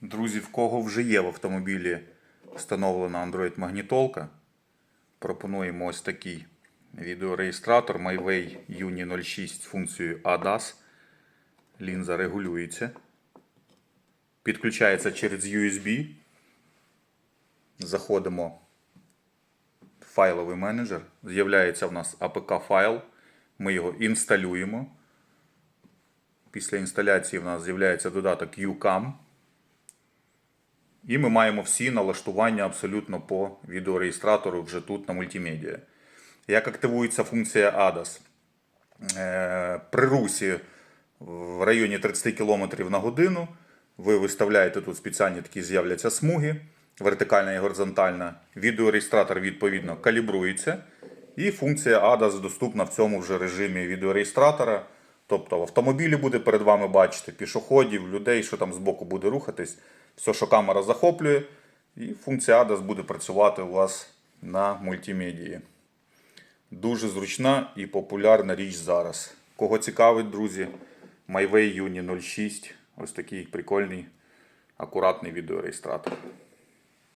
Друзі, в кого вже є в автомобілі встановлена Android магнітолка, пропонуємо ось такий відеореєстратор MyWay Uni 06 з функцією ADAS. Лінза регулюється. Підключається через USB. Заходимо в файловий менеджер. З'являється в нас APK файл. Ми його інсталюємо. Після інсталяції в нас з'являється додаток UCAM. І ми маємо всі налаштування абсолютно по відеореєстратору вже тут на мультимедіа. Як активується функція ADAS? Е, При русі в районі 30 км на годину ви виставляєте тут спеціальні такі з'являться смуги, вертикальна і горизонтальна. Відеореєстратор відповідно калібрується. І функція ADAS доступна в цьому вже режимі відеореєстратора. Тобто в автомобілі буде перед вами бачити пішоходів, людей, що там збоку буде рухатись. Все, що камера захоплює, і функція ADAS буде працювати у вас на мультимедії. Дуже зручна і популярна річ зараз. Кого цікавить, друзі, MyWay Uni 06. Ось такий прикольний, акуратний відеореєстратор.